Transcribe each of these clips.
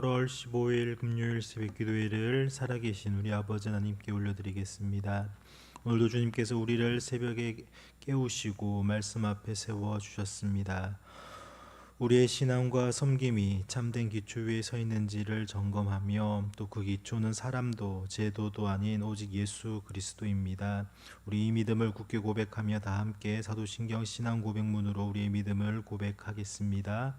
8월 15일 금요일 새벽 기도회를 살아계신 우리 아버지 하나님께 올려드리겠습니다. 오늘도 주님께서 우리를 새벽에 깨우시고 말씀 앞에 세워 주셨습니다. 우리의 신앙과 섬김이 참된 기초 위에 서 있는지를 점검하며 또 그 기초는 사람도 제도도 아닌 오직 예수 그리스도입니다. 우리 이 믿음을 굳게 고백하며 다 함께 사도신경 신앙 고백문으로 우리의 믿음을 고백하겠습니다.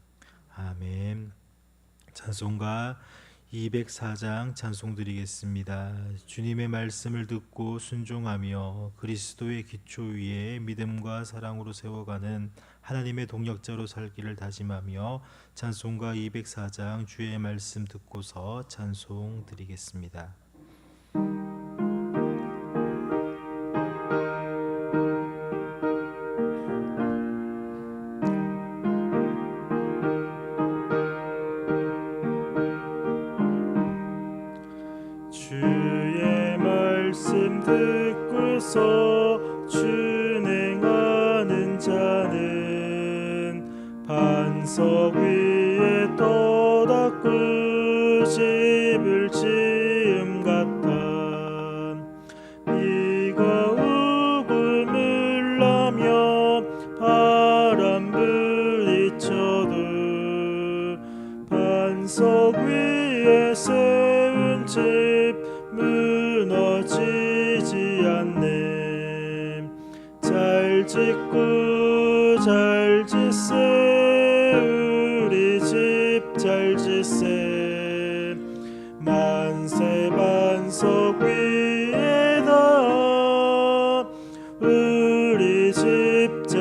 아멘. 찬송가 204장 찬송 드리겠습니다. 주님의 말씀을 듣고 순종하며 그리스도의 기초 위에 믿음과 사랑으로 세워가는 하나님의 동력자로 살기를 다짐하며 찬송가 204장 주의 말씀 듣고서 찬송 드리겠습니다.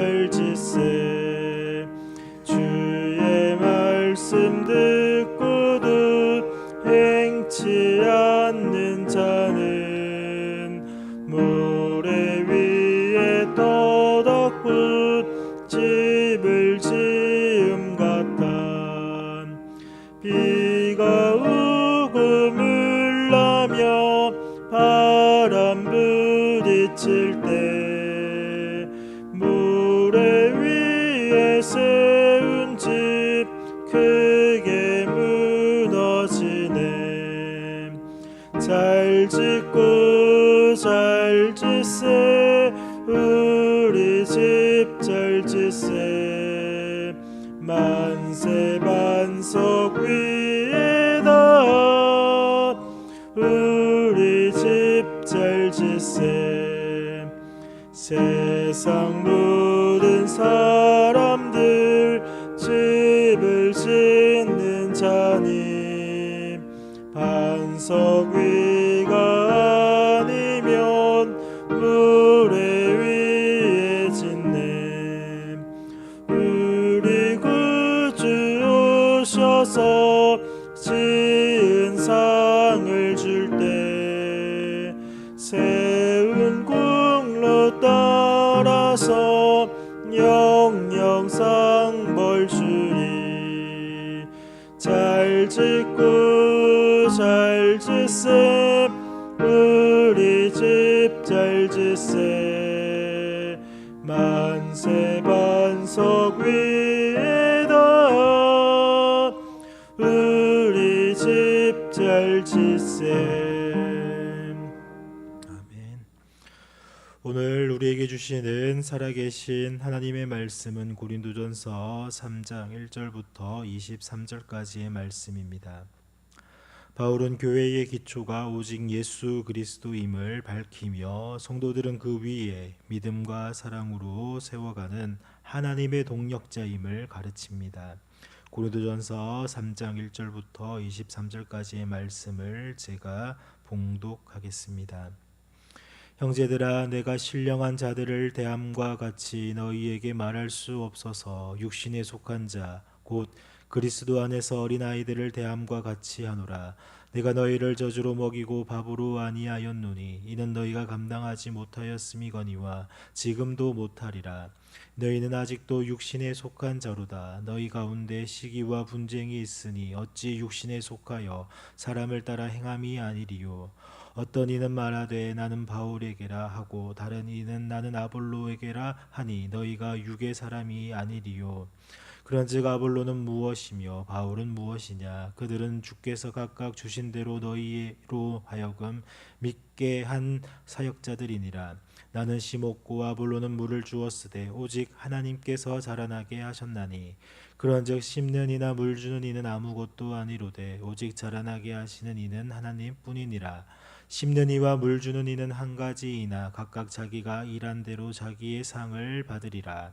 집잘 짓세 무너지네 잘 짓고 잘 짓세. 우리 집 잘 짓세. 만세 반석 위에다 우리 집 잘 짓세. 세상 모 구 짓세 아멘 오늘 우리에게 주시는 살아계신 하나님의 말씀은 고린도전서 3장 1절부터 23절까지의 말씀입니다. 바울은 교회의 기초가 오직 예수 그리스도임을 밝히며 성도들은 그 위에 믿음과 사랑으로 세워가는 하나님의 동력자임을 가르칩니다. 고린도전서 3장 1절부터 23절까지의 말씀을 제가 봉독하겠습니다. 형제들아 내가 신령한 자들을 대함과 같이 너희에게 말할 수 없어서 육신에 속한 자 곧 그리스도 안에서 어린 아이들을 대함과 같이 하노라 내가 너희를 저주로 먹이고 밥으로 아니하였노니 이는 너희가 감당하지 못하였음이거니와 지금도 못하리라. 너희는 아직도 육신에 속한 자로다. 너희 가운데 시기와 분쟁이 있으니 어찌 육신에 속하여 사람을 따라 행함이 아니리요? 어떤 이는 말하되 나는 바울에게라 하고 다른 이는 나는 아볼로에게라 하니 너희가 육의 사람이 아니리요 그런즉 아볼로는 무엇이며 바울은 무엇이냐? 그들은 주께서 각각 주신 대로 너희로 하여금 믿게 한 사역자들이니라. 나는 심었고 아볼로는 물을 주었으되 오직 하나님께서 자라나게 하셨나니. 그런즉 심는 이나 물 주는 이는 아무것도 아니로되 오직 자라나게 하시는 이는 하나님뿐이니라. 심는 이와 물 주는 이는 한 가지이나 각각 자기가 일한 대로 자기의 상을 받으리라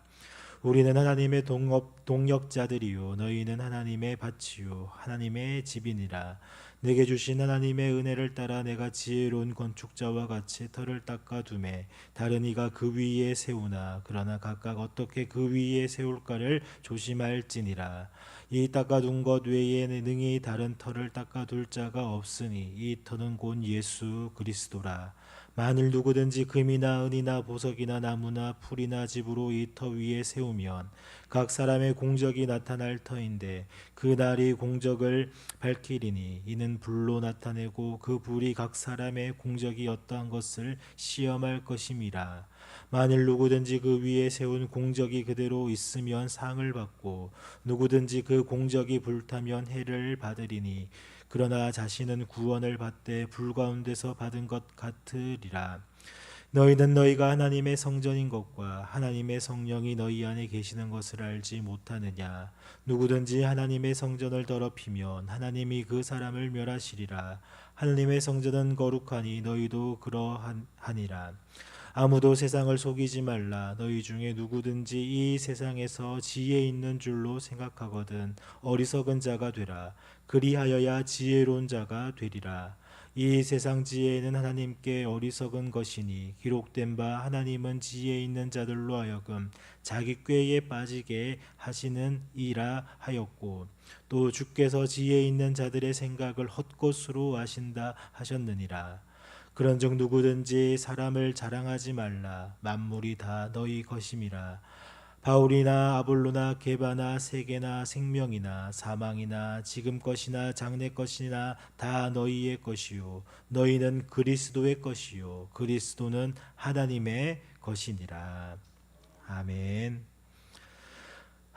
우리는 하나님의 동업 동역자들이요. 너희는 하나님의 밭이요. 하나님의 집이니라. 내게 주신 하나님의 은혜를 따라 내가 지혜로운 건축자와 같이 터를 닦아 두매 다른 이가 그 위에 세우나 그러나 각각 어떻게 그 위에 세울까를 조심할지니라. 이 닦아둔 것 외에 능히 다른 터를 닦아둘 자가 없으니 이 터는 곧 예수 그리스도라 만일 누구든지 금이나 은이나 보석이나 나무나 풀이나 집으로 이 터 위에 세우면 각 사람의 공적이 나타날 터인데 그 날이 공적을 밝히리니 이는 불로 나타내고 그 불이 각 사람의 공적이 어떠한 것을 시험할 것임이라 만일 누구든지 그 위에 세운 공적이 그대로 있으면 상을 받고 누구든지 그 공적이 불타면 해를 받으리니 그러나 자신은 구원을 받되 불 가운데서 받은 것 같으리라. 너희는 너희가 하나님의 성전인 것과 하나님의 성령이 너희 안에 계시는 것을 알지 못하느냐? 누구든지 하나님의 성전을 더럽히면 하나님이 그 사람을 멸하시리라. 하나님의 성전은 거룩하니 너희도 그러하니라 아무도 세상을 속이지 말라. 너희 중에 누구든지 이 세상에서 지혜 있는 줄로 생각하거든. 어리석은 자가 되라. 그리하여야 지혜로운 자가 되리라. 이 세상 지혜는 하나님께 어리석은 것이니 기록된 바 하나님은 지혜 있는 자들로 하여금 자기 꾀에 빠지게 하시는 이라 하였고 또 주께서 지혜 있는 자들의 생각을 헛것으로 하신다 하셨느니라 그런즉 누구든지 사람을 자랑하지 말라. 만물이 다 너희 것임이라. 바울이나 아볼로나 게바나 세계나 생명이나 사망이나 지금 것이나 장래 것이나 다 너희의 것이요. 너희는 그리스도의 것이요. 그리스도는 하나님의 것이니라. 아멘.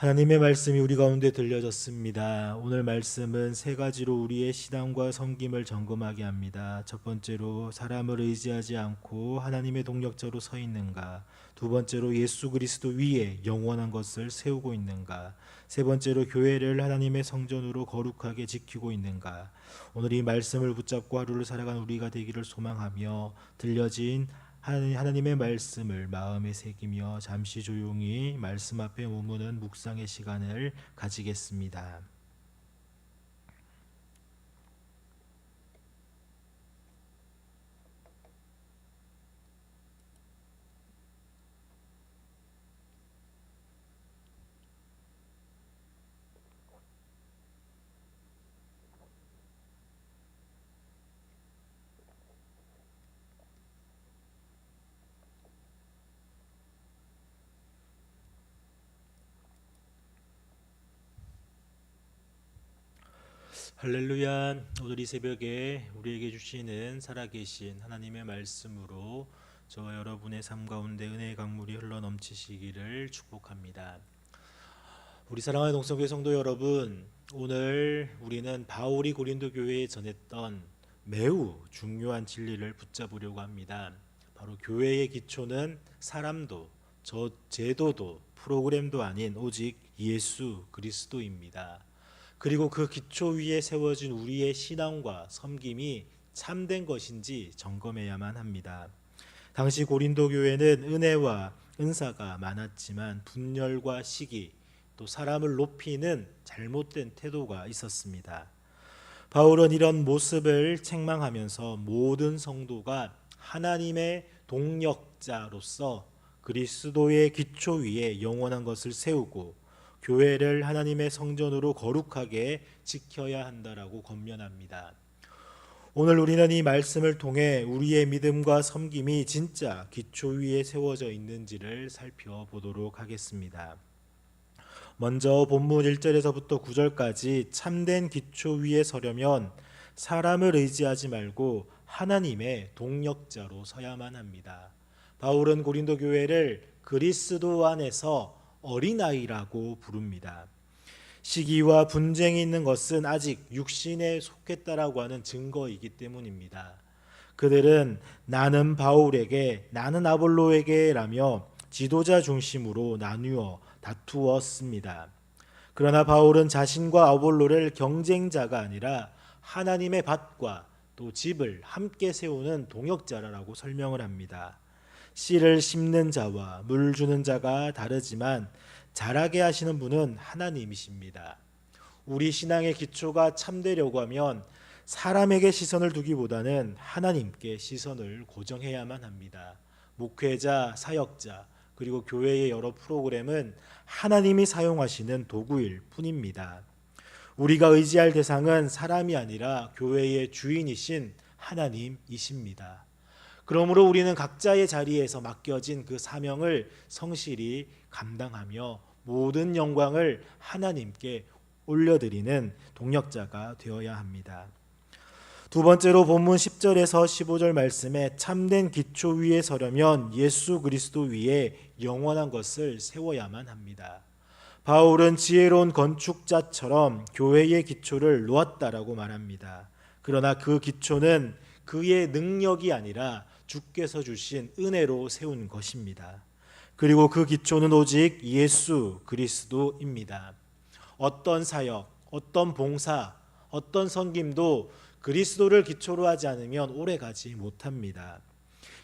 하나님의 말씀이 우리 가운데 들려졌습니다. 오늘 말씀은 세 가지로 우리의 신앙과 섬김을 점검하게 합니다. 첫 번째로 사람을 의지하지 않고 하나님의 동력자로 서 있는가? 두 번째로 예수 그리스도 위에 영원한 것을 세우고 있는가? 세 번째로 교회를 하나님의 성전으로 거룩하게 지키고 있는가? 오늘 이 말씀을 붙잡고 하루를 살아간 우리가 되기를 소망하며 들려진 하나님의 말씀을 마음에 새기며 잠시 조용히 말씀 앞에 머무는 묵상의 시간을 가지겠습니다. 할렐루야. 오늘 이 새벽에 우리에게 주시는 살아계신 하나님의 말씀으로 저와 여러분의 삶 가운데 은혜의 강물이 흘러 넘치시기를 축복합니다. 우리 사랑하는 동성교회 성도 여러분, 오늘 우리는 바울이 고린도 교회에 전했던 매우 중요한 진리를 붙잡으려고 합니다. 바로 교회의 기초는 사람도 저 제도도 프로그램도 아닌 오직 예수 그리스도입니다. 그리고 그 기초 위에 세워진 우리의 신앙과 섬김이 참된 것인지 점검해야만 합니다. 당시 고린도 교회는 은혜와 은사가 많았지만 분열과 시기 또 사람을 높이는 잘못된 태도가 있었습니다. 바울은 이런 모습을 책망하면서 모든 성도가 하나님의 동력자로서 그리스도의 기초 위에 영원한 것을 세우고 교회를 하나님의 성전으로 거룩하게 지켜야 한다라고 권면합니다. 오늘 우리는 이 말씀을 통해 우리의 믿음과 섬김이 진짜 기초 위에 세워져 있는지를 살펴보도록 하겠습니다. 먼저 본문 1절에서부터 9절까지 참된 기초 위에 서려면 사람을 의지하지 말고 하나님의 동력자로 서야만 합니다. 바울은 고린도 교회를 그리스도 안에서 어린아이라고 부릅니다. 시기와 분쟁이 있는 것은 아직 육신에 속했다라고 하는 증거이기 때문입니다. 그들은 나는 바울에게 나는 아볼로에게라며 지도자 중심으로 나누어 다투었습니다. 그러나 바울은 자신과 아볼로를 경쟁자가 아니라 하나님의 밭과 또 집을 함께 세우는 동역자라고 설명을 합니다. 씨를 심는 자와 물 주는 자가 다르지만 자라게 하시는 분은 하나님이십니다. 우리 신앙의 기초가 참되려고 하면 사람에게 시선을 두기보다는 하나님께 시선을 고정해야만 합니다. 목회자, 사역자, 그리고 교회의 여러 프로그램은 하나님이 사용하시는 도구일 뿐입니다. 우리가 의지할 대상은 사람이 아니라 교회의 주인이신 하나님이십니다. 그러므로 우리는 각자의 자리에서 맡겨진 그 사명을 성실히 감당하며 모든 영광을 하나님께 올려드리는 동력자가 되어야 합니다. 두 번째로 본문 10절에서 15절 말씀에 참된 기초 위에 서려면 예수 그리스도 위에 영원한 것을 세워야만 합니다. 바울은 지혜로운 건축자처럼 교회의 기초를 놓았다라고 말합니다. 그러나 그 기초는 그의 능력이 아니라 주께서 주신 은혜로 세운 것입니다. 그리고 그 기초는 오직 예수 그리스도입니다. 어떤 사역, 어떤 봉사, 어떤 섬김도 그리스도를 기초로 하지 않으면 오래 가지 못합니다.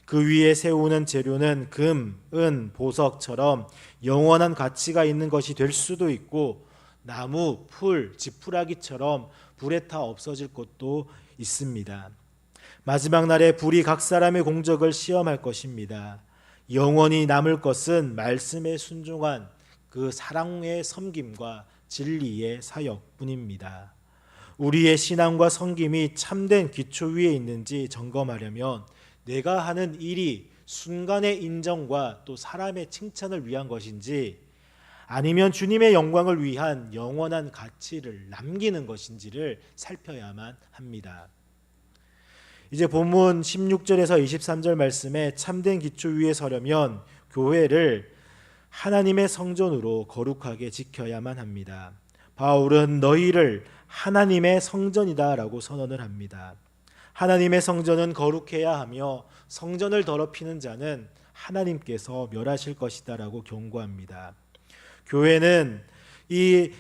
그 위에 세우는 재료는 금, 은, 보석처럼 영원한 가치가 있는 것이 될 수도 있고 나무, 풀, 지푸라기처럼 불에 타 없어질 것도 있습니다. 마지막 날에 불이 각 사람의 공적을 시험할 것입니다. 영원히 남을 것은 말씀에 순종한 그 사랑의 섬김과 진리의 사역뿐입니다. 우리의 신앙과 섬김이 참된 기초 위에 있는지 점검하려면 내가 하는 일이 순간의 인정과 또 사람의 칭찬을 위한 것인지 아니면 주님의 영광을 위한 영원한 가치를 남기는 것인지를 살펴야만 합니다. 이제 본문 16절에서 23절 말씀에 참된 기초 위에 서려면 교회를 하나님의 성전으로 거룩하게 지켜야만 합니다. 바울은 너희를 하나님의 성전이다라고 선언을 합니다. 하나님의 성전은 거룩해야 하며 성전을 더럽히는 자는 하나님께서 멸하실 것이다라고 경고합니다. 교회는 이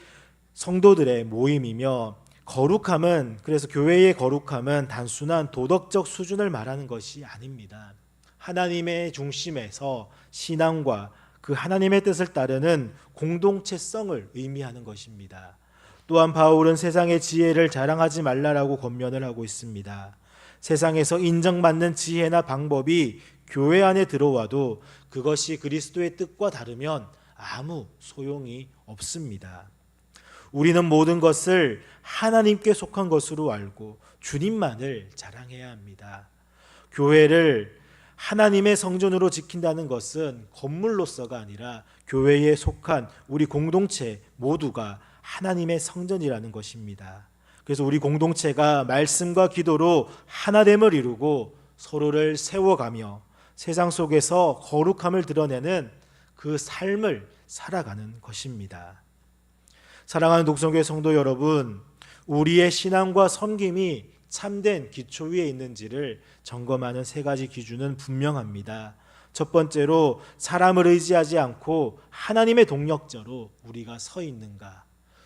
성도들의 모임이며 거룩함은 그래서 교회의 거룩함은 단순한 도덕적 수준을 말하는 것이 아닙니다. 하나님의 중심에서 신앙과 그 하나님의 뜻을 따르는 공동체성을 의미하는 것입니다. 또한 바울은 세상의 지혜를 자랑하지 말라라고 권면을 하고 있습니다. 세상에서 인정받는 지혜나 방법이 교회 안에 들어와도 그것이 그리스도의 뜻과 다르면 아무 소용이 없습니다. 우리는 모든 것을 하나님께 속한 것으로 알고 주님만을 자랑해야 합니다. 교회를 하나님의 성전으로 지킨다는 것은 건물로서가 아니라 교회에 속한 우리 공동체 모두가 하나님의 성전이라는 것입니다. 그래서 우리 공동체가 말씀과 기도로 하나됨을 이루고 서로를 세워가며 세상 속에서 거룩함을 드러내는 그 삶을 살아가는 것입니다. 사랑하는 독성교회 성도 여러분, 우리의 신앙과 섬김이 참된 기초 위에 있는지를 점검하는 세 가지 기준은 분명합니다. 첫 번째로 사람을 의지하지 않고 하나님의 동력자로 우리가 서 있는가.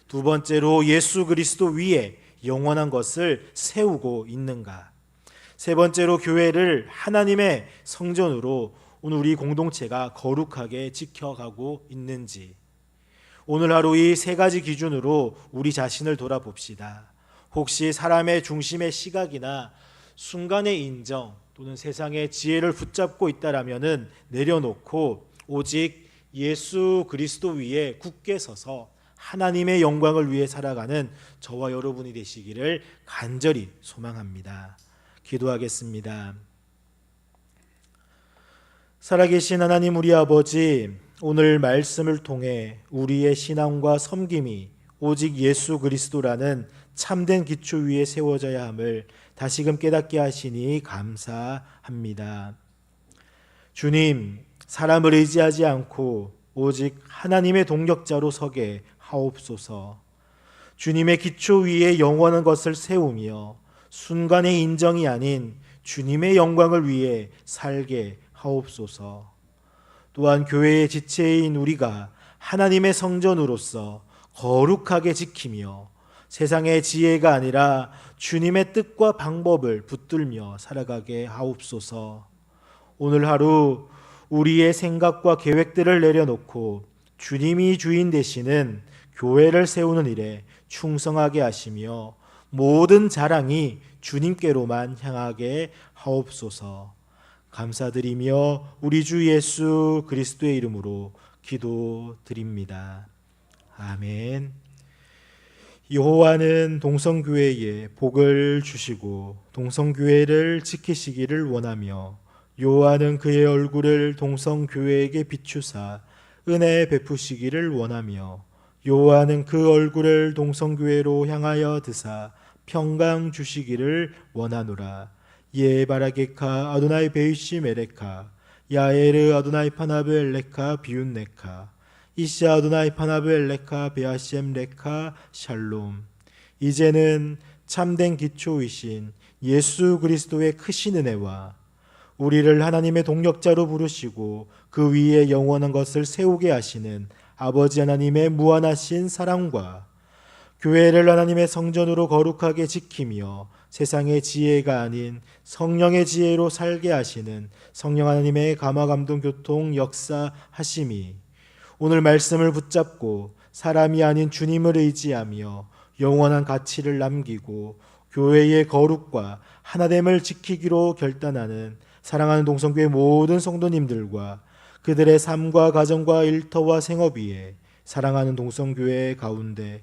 두 번째로 예수 그리스도 위에 영원한 것을 세우고 있는가? 세 번째로 교회를 하나님의 성전으로 오늘 우리 공동체가 거룩하게 지켜가고 있는지 오늘 하루 이 세 가지 기준으로 우리 자신을 돌아봅시다. 혹시 사람의 중심의 시각이나 순간의 인정 또는 세상의 지혜를 붙잡고 있다라면은 내려놓고 오직 예수 그리스도 위에 굳게 서서 하나님의 영광을 위해 살아가는 저와 여러분이 되시기를 간절히 소망합니다. 기도하겠습니다. 살아계신 하나님 우리 아버지 오늘 말씀을 통해 우리의 신앙과 섬김이 오직 예수 그리스도라는 참된 기초 위에 세워져야 함을 다시금 깨닫게 하시니 감사합니다. 주님, 사람을 의지하지 않고 오직 하나님의 동력자로 서게 하옵소서. 주님의 기초 위에 영원한 것을 세우며 순간의 인정이 아닌 주님의 영광을 위해 살게 하옵소서. 또한 교회의 지체인 우리가 하나님의 성전으로서 거룩하게 지키며 세상의 지혜가 아니라 주님의 뜻과 방법을 붙들며 살아가게 하옵소서. 오늘 하루 우리의 생각과 계획들을 내려놓고 주님이 주인 되시는 교회를 세우는 일에 충성하게 하시며 모든 자랑이 주님께로만 향하게 하옵소서. 감사드리며 우리 주 예수 그리스도의 이름으로 기도드립니다. 아멘. 여호와는 동성교회에 복을 주시고 동성교회를 지키시기를 원하며 여호와는 그의 얼굴을 동성교회에게 비추사 은혜 베푸시기를 원하며 여호와는 그 얼굴을 동성교회로 향하여 드사 평강 주시기를 원하노라 예 바라게카 아도나이 베이시 메레카 야에르 아도나이 파나브 엘레카 비운네카 이시 아도나이 파나브 엘레카 베아시엠 레카 샬롬. 이제는 참된 기초이신 예수 그리스도의 크신 은혜와 우리를 하나님의 동력자로 부르시고 그 위에 영원한 것을 세우게 하시는 아버지 하나님의 무한하신 사랑과 교회를 하나님의 성전으로 거룩하게 지키며 세상의 지혜가 아닌 성령의 지혜로 살게 하시는 성령 하나님의 감화 감동 교통 역사 하심이 오늘 말씀을 붙잡고 사람이 아닌 주님을 의지하며 영원한 가치를 남기고 교회의 거룩과 하나됨을 지키기로 결단하는 사랑하는 동성교회 모든 성도님들과 그들의 삶과 가정과 일터와 생업 위에 사랑하는 동성교회 가운데